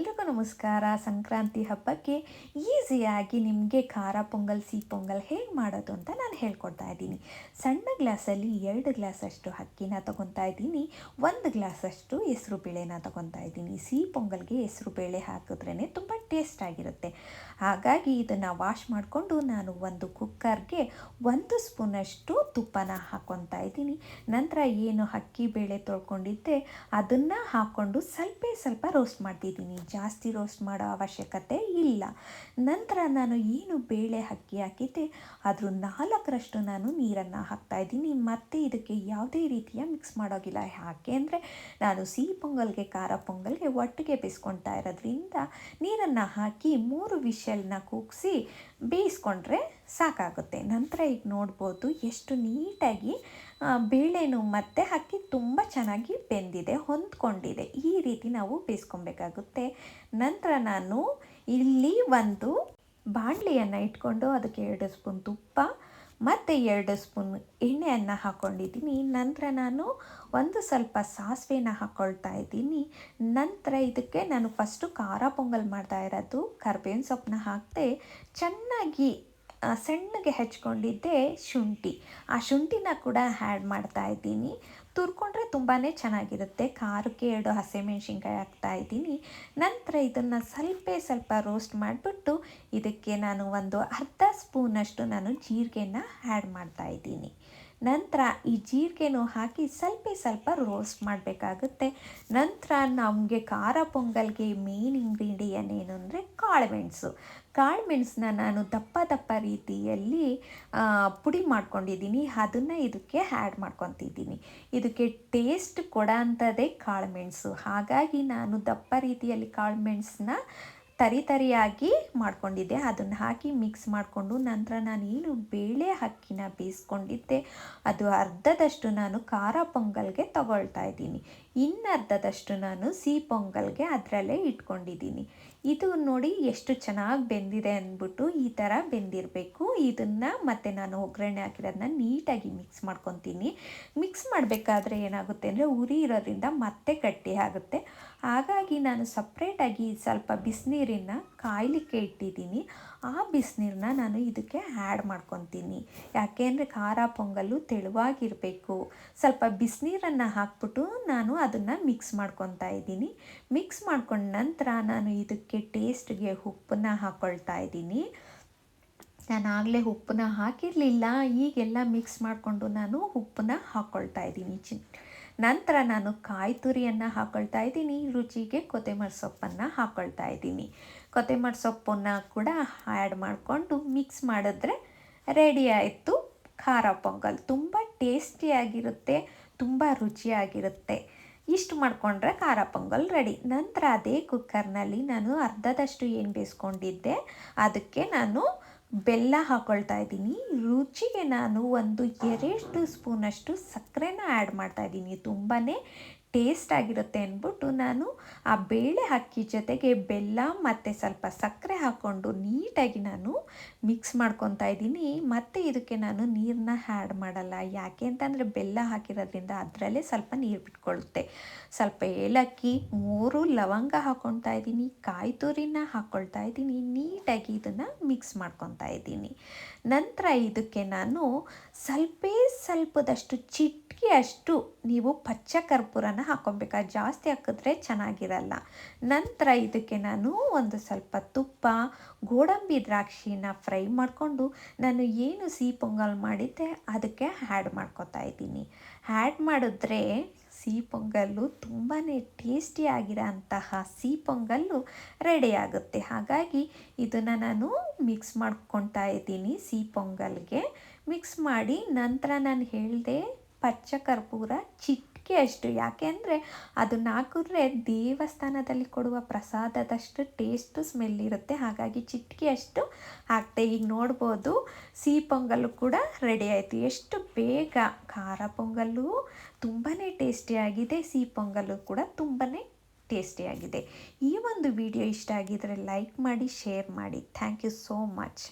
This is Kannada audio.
ಎಲ್ರಿಗೂ ನಮಸ್ಕಾರ. ಸಂಕ್ರಾಂತಿ ಹಬ್ಬಕ್ಕೆ ಈಸಿಯಾಗಿ ನಿಮಗೆ ಖಾರ ಪೊಂಗಲ್, ಸಿಹಿ ಪೊಂಗಲ್ ಹೇಗೆ ಮಾಡೋದು ಅಂತ ನಾನು ಹೇಳ್ಕೊಡ್ತಾ ಇದ್ದೀನಿ. ಸಣ್ಣ ಗ್ಲಾಸಲ್ಲಿ ಎರಡು ಗ್ಲಾಸಷ್ಟು ಅಕ್ಕಿನ ತೊಗೊತಾ ಇದ್ದೀನಿ. ಒಂದು ಗ್ಲಾಸಷ್ಟು ಹೆಸರು ಬೇಳೆನ ತೊಗೊತಾ ಇದ್ದೀನಿ. ಸಿಹಿ ಪೊಂಗಲ್ಗೆ ಹೆಸರು ಬೇಳೆ ಹಾಕಿದ್ರೇ ತುಂಬ ಟೇಸ್ಟ್ ಆಗಿರುತ್ತೆ. ಹಾಗಾಗಿ ಇದನ್ನು ವಾಶ್ ಮಾಡಿಕೊಂಡು ನಾನು ಒಂದು ಕುಕ್ಕರ್ಗೆ ಒಂದು ಸ್ಪೂನಷ್ಟು ತುಪ್ಪನ ಹಾಕ್ಕೊತಾ ಇದ್ದೀನಿ. ನಂತರ ಏನು ಅಕ್ಕಿ, ಬೇಳೆ ತೊಳ್ಕೊಂಡಿದ್ದೆ, ಅದನ್ನು ಹಾಕ್ಕೊಂಡು ಸ್ವಲ್ಪ ಸ್ವಲ್ಪ ರೋಸ್ಟ್ ಮಾಡ್ತಿದ್ದೀನಿ. ಜಾಸ್ತಿ ರೋಸ್ಟ್ ಮಾಡೋ ಅವಶ್ಯಕತೆ ಇಲ್ಲ. ನಂತರ ನಾನು ಏನು ಬೇಳೆ ಅಕ್ಕಿ ಹಾಕಿದ್ದೆ ಅದ್ರ ನಾಲ್ಕರಷ್ಟು ನಾನು ನೀರನ್ನು ಹಾಕ್ತಾ ಇದ್ದೀನಿ. ಮತ್ತು ಇದಕ್ಕೆ ಯಾವುದೇ ರೀತಿಯ ಮಿಕ್ಸ್ ಮಾಡೋಗಿಲ್ಲ ಯಾಕೆ ಅಂದರೆ ನಾನು ಸಿಹಿ ಪೊಂಗಲ್ಗೆ, ಖಾರ ಪೊಂಗಲ್ಗೆ ಒಟ್ಟಿಗೆ ಬೇಯಿಸ್ಕೊಳ್ತಾ ಇರೋದ್ರಿಂದ ನೀರನ್ನು ಹಾಕಿ ಮೂರು ವಿಷಲ್ನ ಕೂಗಿಸಿ ಬೇಯಿಸ್ಕೊಂಡ್ರೆ ಸಾಕಾಗುತ್ತೆ. ನಂತರ ಈಗ ನೋಡ್ಬೋದು, ಎಷ್ಟು ನೀಟಾಗಿ ಬೇಳೆನು ಮತ್ತೆ ಅಕ್ಕಿ ತುಂಬ ಚೆನ್ನಾಗಿ ಬೆಂದಿದೆ, ಹೊಂದ್ಕೊಂಡಿದೆ. ಈ ರೀತಿ ನಾವು ಬೇಯಿಸ್ಕೊಬೇಕಾಗುತ್ತೆ ನಂತರ ನಾನು ಇಲ್ಲಿ ಒಂದು ಬಾಣಲಿಯನ್ನು ಇಟ್ಕೊಂಡು ಅದಕ್ಕೆ ಎರಡು ಸ್ಪೂನ್ ತುಪ್ಪ ಮತ್ತು ಎರಡು ಸ್ಪೂನ್ ಎಣ್ಣೆಯನ್ನು ಹಾಕ್ಕೊಂಡಿದ್ದೀನಿ ನಂತರ ನಾನು ಒಂದು ಸ್ವಲ್ಪ ಸಾಸಿವೆನ ಹಾಕ್ಕೊಳ್ತಾ ಇದ್ದೀನಿ. ನಂತರ ಇದಕ್ಕೆ ನಾನು ಫಸ್ಟು ಖಾರ ಪೊಂಗಲ್ ಮಾಡ್ತಾ ಇರೋದು, ಕರ್ಬೇವಿನ ಸೊಪ್ಪನ್ನ ಹಾಕ್ತೆ ಚೆನ್ನಾಗಿ ಸಣ್ಣಗೆ ಹೆಚ್ಕೊಂಡಿದ್ದೆ ಶುಂಠಿ. ಆ ಶುಂಠಿನ ಕೂಡ ಆ್ಯಡ್ ಮಾಡ್ತಾ ಇದ್ದೀನಿ. ತುರ್ಕೊಂಡ್ರೆ ತುಂಬಾ ಚೆನ್ನಾಗಿರುತ್ತೆ. ಖಾರಕ್ಕೆ ಎರಡು ಹಸಿಮೆಣ್ಸಿನ್ಕಾಯಿ ಹಾಕ್ತಾ ಇದ್ದೀನಿ. ನಂತರ ಇದನ್ನು ಸ್ವಲ್ಪ ಸ್ವಲ್ಪ ರೋಸ್ಟ್ ಮಾಡಿಬಿಟ್ಟು ಇದಕ್ಕೆ ನಾನು ಒಂದು ಅರ್ಧ ಸ್ಪೂನಷ್ಟು ನಾನು ಜೀರಿಗೆನ ಆ್ಯಡ್ ಮಾಡ್ತಾ ಇದ್ದೀನಿ. ನಂತರ ಈ ಜೀರಿಗೆನೂ ಹಾಕಿ ಸ್ವಲ್ಪ ಸ್ವಲ್ಪ ರೋಸ್ಟ್ ಮಾಡಬೇಕಾಗುತ್ತೆ. ನಂತರ ನಮಗೆ ಖಾರ ಪೊಂಗಲ್ಗೆ ಮೇನ್ ಇಂಗ್ರೀಡಿಯನ್ ಏನು ಅಂದರೆ ಕಾಳುಮೆಣಸು ಕಾಳುಮೆಣಸನ್ನ ನಾನು ದಪ್ಪ ದಪ್ಪ ರೀತಿಯಲ್ಲಿ ಪುಡಿ ಮಾಡ್ಕೊಂಡಿದ್ದೀನಿ. ಅದನ್ನು ಇದಕ್ಕೆ ಆ್ಯಡ್ ಮಾಡ್ಕೊತಿದ್ದೀನಿ. ಇದಕ್ಕೆ ಟೇಸ್ಟ್ ಕೊಡೋಂಥದ್ದೇ ಕಾಳುಮೆಣಸು ಹಾಗಾಗಿ ನಾನು ದಪ್ಪ ರೀತಿಯಲ್ಲಿ ಕಾಳುಮೆಣಸನ್ನ ತರಿ ತರಿಯಾಗಿ ಮಾಡ್ಕೊಂಡಿದ್ದೆ. ಅದನ್ನು ಹಾಕಿ ಮಿಕ್ಸ್ ಮಾಡಿಕೊಂಡು ನಂತರ ನಾನು ಏನು ಬೇಳೆ ಅಕ್ಕಿನ ಬೇಯಿಸ್ಕೊಂಡಿದ್ದೆ. ಅದು ಅರ್ಧದಷ್ಟು ನಾನು ಖಾರ ಪೊಂಗಲ್ಗೆ ತಗೊಳ್ತಾ ಇದ್ದೀನಿ. ಇನ್ನರ್ಧದಷ್ಟು ನಾನು ಸಿಹಿ ಪೊಂಗಲ್ಗೆ ಅದರಲ್ಲೇ ಇಟ್ಕೊಂಡಿದ್ದೀನಿ. ಇದು ನೋಡಿ ಎಷ್ಟು ಚೆನ್ನಾಗಿ ಬೆಂದಿದೆ ಅಂದ್ಬಿಟ್ಟು ಈ ಥರ ಬೆಂದಿರಬೇಕು. ಇದನ್ನು ಮತ್ತು ನಾನು ಒಗ್ಗರಣೆ ಹಾಕಿರೋದನ್ನ ನೀಟಾಗಿ ಮಿಕ್ಸ್ ಮಾಡ್ಕೊತೀನಿ. ಮಿಕ್ಸ್ ಮಾಡಬೇಕಾದ್ರೆ ಏನಾಗುತ್ತೆ ಅಂದರೆ ಉರಿ ಇರೋದ್ರಿಂದ ಮತ್ತೆ ಗಟ್ಟಿ ಆಗುತ್ತೆ. ಹಾಗಾಗಿ ನಾನು ಸಪ್ರೇಟಾಗಿ ಸ್ವಲ್ಪ ಬಿಸಿನೀರನ್ನ ಕಾಯಲಿಕ್ಕೆ ಇಟ್ಟಿದ್ದೀನಿ. ಆ ಬಿಸಿನೀರನ್ನ ನಾನು ಇದಕ್ಕೆ ಆ್ಯಡ್ ಮಾಡ್ಕೊತೀನಿ. ಯಾಕೆ ಅಂದರೆ ಖಾರ ಪೊಂಗಲ್ಲು ತೆಳುವಾಗಿರಬೇಕು. ಸ್ವಲ್ಪ ಬಿಸಿನೀರನ್ನು ಹಾಕ್ಬಿಟ್ಟು ನಾನು ಅದನ್ನು ಮಿಕ್ಸ್ ಮಾಡ್ಕೊತಾ ಇದ್ದೀನಿ. ಮಿಕ್ಸ್ ಮಾಡ್ಕೊಂಡ ನಂತರ ನಾನು ಇದಕ್ಕೆ ಟೇಸ್ಟ್ಗೆ ಉಪ್ಪನ್ನ ಹಾಕ್ಕೊಳ್ತಾ ಇದ್ದೀನಿ. ನಾನು ಆಗಲೇ ಉಪ್ಪನ್ನ ಹಾಕಿರಲಿಲ್ಲ. ಈಗೆಲ್ಲ ಮಿಕ್ಸ್ ಮಾಡಿಕೊಂಡು ನಾನು ಉಪ್ಪನ್ನ ಹಾಕ್ಕೊಳ್ತಾ ಇದ್ದೀನಿ. ಚಿ ನಂತರ ನಾನು ಕಾಯಿ ತುರಿಯನ್ನು ಹಾಕ್ಕೊಳ್ತಾ ಇದ್ದೀನಿ. ರುಚಿಗೆ ಕೊತ್ತಂಬರಿ ಸೊಪ್ಪನ್ನು ಹಾಕ್ಕೊಳ್ತಾ ಇದ್ದೀನಿ. ಕೊತ್ತಂಬರಿ ಸೊಪ್ಪನ್ನು ಕೂಡ ಆ್ಯಡ್ ಮಾಡಿಕೊಂಡು ಮಿಕ್ಸ್ ಮಾಡಿದ್ರೆ ರೆಡಿ ಆಯಿತು. ಖಾರ ಪೊಂಗಲ್ ತುಂಬ ಟೇಸ್ಟಿಯಾಗಿರುತ್ತೆ ತುಂಬ ರುಚಿಯಾಗಿರುತ್ತೆ. ಇಷ್ಟು ಮಾಡಿಕೊಂಡ್ರೆ ಖಾರ ಪೊಂಗಲ್ ರೆಡಿ ನಂತರ ಅದೇ ಕುಕ್ಕರ್ನಲ್ಲಿ ನಾನು ಅರ್ಧದಷ್ಟು ಏನು ಬೇಯಿಸ್ಕೊಂಡಿದ್ದೆ, ಅದಕ್ಕೆ ನಾನು ಬೆಲ್ಲ ಹಾಕ್ಕೊಳ್ತಾ ಇದ್ದೀನಿ. ರುಚಿಗೆ ನಾನು ಒಂದು ಎರಡು ಸ್ಪೂನಷ್ಟು ಸಕ್ಕರೆನ ಆ್ಯಡ್ ಮಾಡ್ತಾ ಇದ್ದೀನಿ. ತುಂಬಾ ಟೇಸ್ಟ್ ಆಗಿರುತ್ತೆ ಅಂದ್ಬಿಟ್ಟು ನಾನು ಆ ಬೇಳೆ ಅಕ್ಕಿ ಜೊತೆಗೆ ಬೆಲ್ಲ ಮತ್ತು ಸ್ವಲ್ಪ ಸಕ್ಕರೆ ಹಾಕ್ಕೊಂಡು ನೀಟಾಗಿ ನಾನು ಮಿಕ್ಸ್ ಮಾಡ್ಕೊತಾ ಇದ್ದೀನಿ. ಮತ್ತು ಇದಕ್ಕೆ ನಾನು ನೀರನ್ನ ಆ್ಯಡ್ ಮಾಡಲ್ಲ. ಯಾಕೆ ಅಂತಂದರೆ ಬೆಲ್ಲ ಹಾಕಿರೋದ್ರಿಂದ ಅದರಲ್ಲೇ ಸ್ವಲ್ಪ ನೀರು ಬಿಟ್ಕೊಳ್ಳುತ್ತೆ ಸ್ವಲ್ಪ ಏಲಕ್ಕಿ, ಮೂರು ಲವಂಗ ಹಾಕ್ಕೊಳ್ತಾ ಇದ್ದೀನಿ. ಕಾಯಿ ತುರಿನ ಹಾಕ್ಕೊಳ್ತಾ ಇದ್ದೀನಿ. ನೀಟಾಗಿ ಇದನ್ನು ಮಿಕ್ಸ್ ಮಾಡ್ಕೊತಾ ಇದ್ದೀನಿ. ನಂತರ ಇದಕ್ಕೆ ನಾನು ಸ್ವಲ್ಪೇ ಸ್ವಲ್ಪದಷ್ಟು ಚಿಟಿಕೆಯಷ್ಟು ನೀವು ಪಚ್ಚ ಕರ್ಪೂರನ ಹಾಕ್ಕೊಬೇಕಾ. ಜಾಸ್ತಿ ಹಾಕಿದ್ರೆ ಚೆನ್ನಾಗಿರಲ್ಲ. ನಂತರ ಇದಕ್ಕೆ ನಾನು ಒಂದು ಸ್ವಲ್ಪ ತುಪ್ಪ, ಗೋಡಂಬಿ ದ್ರಾಕ್ಷಿನ ಫ್ರೈ ಮಾಡಿಕೊಂಡು ನಾನು ಏನು ಸಿಹಿ ಪೊಂಗಲ್ ಮಾಡಿದ್ದೆ ಅದಕ್ಕೆ ಆ್ಯಡ್ ಮಾಡ್ಕೊತಾ ಇದ್ದೀನಿ. ಆ್ಯಡ್ ಮಾಡಿದ್ರೆ ಸಿಹಿ ಪೊಂಗಲ್ಲು ತುಂಬಾ ಟೇಸ್ಟಿಯಾಗಿರೋ ಅಂತಹ ಸಿಹಿ ಪೊಂಗಲ್ಲು ರೆಡಿ ಆಗುತ್ತೆ. ಹಾಗಾಗಿ ಇದನ್ನು ನಾನು ಮಿಕ್ಸ್ ಮಾಡ್ಕೊತಾ ಇದ್ದೀನಿ ಸಿಹಿ ಪೊಂಗಲ್ಗೆ. ಮಿಕ್ಸ್ ಮಾಡಿ ನಂತರ ನಾನು ಹೇಳಿದೆ ಪಚ್ಚ ಕರ್ಪೂರ ಚಿಟಿಕೆ ಅಷ್ಟು. ಯಾಕೆ ಅಂದರೆ ಅದನ್ನ ಹಾಕಿದ್ರೆ ದೇವಸ್ಥಾನದಲ್ಲಿ ಕೊಡುವ ಪ್ರಸಾದದಷ್ಟು ಟೇಸ್ಟು ಸ್ಮೆಲ್ ಇರುತ್ತೆ. ಹಾಗಾಗಿ ಚಿಟಿಕೆ ಅಷ್ಟು ಹಾಕ್ತೆ. ಈಗ ನೋಡ್ಬೋದು, ಸಿಹಿ ಪೊಂಗಲ್ಲು ಕೂಡ ರೆಡಿ ಆಯಿತು. ಎಷ್ಟು ಬೇಗ ಖಾರ ಪೊಂಗಲ್ಲು ತುಂಬಾ ಟೇಸ್ಟಿಯಾಗಿದೆ ಸಿಹಿ ಪೊಂಗಲ್ಲು ಕೂಡ ತುಂಬಾ ಟೇಸ್ಟಿಯಾಗಿದೆ ಈ ಒಂದು ವಿಡಿಯೋ ಇಷ್ಟ ಆಗಿದರೆ ಲೈಕ್ ಮಾಡಿ ಶೇರ್ ಮಾಡಿ. Thank you so much